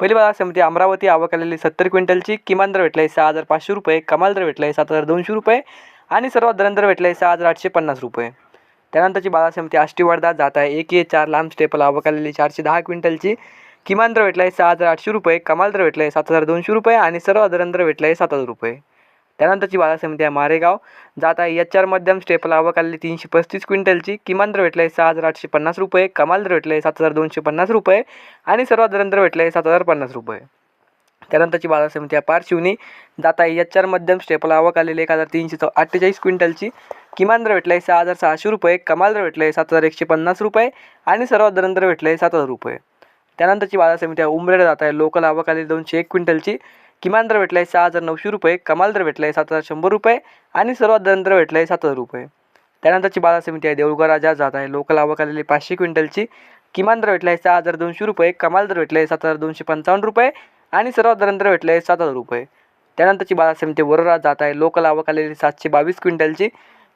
पहिली बाजार समिती अमरावती आवक आलेली सत्तर क्विंटलची किमान दर भेटला आहे सहा हजार पाचशे रुपये कमाल दर भेटला आहे सात हजार दोनशे रुपये आणि सर्वात दरंदर दर भेटला आहे सहा हजार आठशे पन्नास रुपये. त्यानंतरची बाजार आष्टी वर्धा जात आहे. एक ए चार लांब स्टेपल आवक आलेली चारशे दहा क्विंटलची किमान दर भेटला आहे सहा हजार आठशे रुपये कमाल दर भेटला आहे सात हजार दोनशे रुपये आणि सर्व दरंदर दर भेटला आहे सात हजार रुपये. त्यानंतरची बाजार समिती आहे मारेगाव. जात आहे एच आर मध्यम स्टेपल आवक आलेली तीनशे पस्तीस क्विंटलची. किमान दर भेटला आहे सहा हजार आठशे पन्नास रुपये. कमाल दर भेटला आहे सात हजार दोनशे पन्नास रुपये. आणि सर्वात दर दर भेटला आहे सात हजार पन्नास रुपये. त्यानंतरची बाजार समिती आहे पारशिवनी. जात आहे एच आर मध्यम स्टेपल आवक आलेली एक हजार तीनशे चौ अठ्ठेचाळीस क्विंटलची. किमान दर भेटला आहे सहा हजार सहाशे रुपये. कमाल दर भेटला आहे सात हजार एकशे पन्नास रुपये. आणि सर्वात दर दर भेटला आहे सात हजार रुपये. त्यानंतरची बाजार समिती आहे उमरेड. जात आहे लोकल आवक आलेली दोनशे एक क्विंटलची. किमान दर भेटला आहे सहा हजार नऊशे रुपये कमाल दर भेटला आहे सात हजार शंभर रुपये आणि सर्वात दर भेटला आहे सात हजार रुपये. त्यानंतरची बाजार समिती आहे देऊळगाव राजा जात आहे. लोकल आवक आलेली पाचशे क्विंटलची. किमान दर भेटला आहे सहा हजार दोनशे रुपये कमाल दर भेटला आहे सात हजार दोनशे पंचावन्न रुपये आणि सर्वात दर भेटला आहे सात हजार रुपये. त्यानंतरची बाजार समिती वरोरा जात आहे. लोकल आवक आलेली सातशे बावीस क्विंटलची.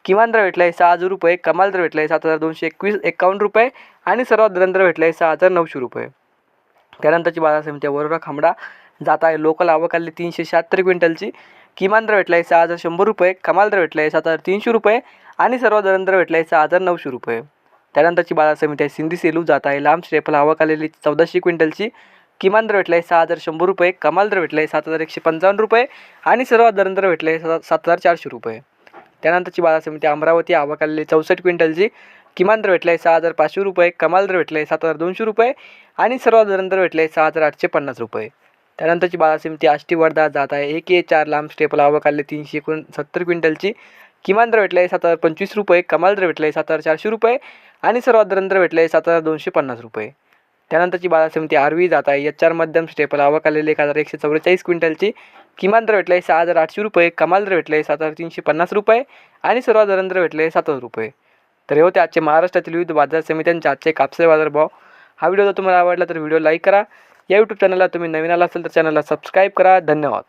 किमान दर भेटला आहे सहा हजार रुपये कमाल दर भेटला आहे सात हजार दोनशे एकवीस एकावन्न रुपये आणि सर्वात दर भेटला आहे सहा हजार नऊशे रुपये. त्यानंतरची बाजार समिती आहे वरोरा खांबडा. जात आहे. लोकल आवक तीनशे शहात्तर क्विंटलची. किमान दर भेटला आहे सहा हजार शंभर रुपये कमाल दर भेटला आहे सात हजार तीनशे रुपये आणि सर्वात दर दर भेटला आहे सहा हजार नऊशे रुपये. त्यानंतरची बाजार समिती आहे सिंधी सेलू जात आहे. लांब श्रेफल आवक आलेली चौदाशे क्विंटलची. किमान दर भेटला आहे सहा हजार शंभर रुपये कमाल दर भेटला आहे सात हजार एकशे पंचावन्न रुपये आणि सर्वात दर दर भेटले आहे सात सात हजार चारशे रुपये. त्यानंतरची बाजार समिती अमरावती आवक आलेली चौसष्ट क्विंटलची. किमान दर भेटला आहे सहा हजार पाचशे रुपये कमाल दर भेटला आहे सात हजार दोनशे रुपये आणि सर्वात दर दर भेटले आहे सहा हजार आठशे पन्नास रुपये. त्यानंतरची बालासिम ती आष्टी वर्धा जात आहे. एक ए चार लांब स्टेपला अवकाले तीनशे एकोणसत्तर क्विंटलची. किमान दर भेटला आहे सात हजार पंचवीस रुपये कमाल दर भेटला आहे सात हजार चारशे रुपये आणि सर्वात दर दर भेटले आहे सात हजार दोनशे पन्नास रुपये. त्यानंतरची बाजार ती आरवी जात आहे. एच आर मध्यम स्टेपला आवक एक हजार एकशे चौवेचाळीस क्विंटलची. किमान दर भेटला आहे सहा हजार आठशे रुपये कमाल दर भेटला आहे सात हजार तीनशे पन्नास रुपये आणि सर्वात दर दर भेटले आहे सात हजार रुपये. तर हे होते आजचे महाराष्ट्रातील विविध बाजार समित्यांचे आजचे कापसे बाजारभाव. हा व्हिडिओ जर तुम्हाला आवडला तर व्हिडिओ लाईक करा. या यूट्यूब चॅनलला तुम्ही नवीन आला असेल तर चॅनलला सबस्क्राईब करा. धन्यवाद.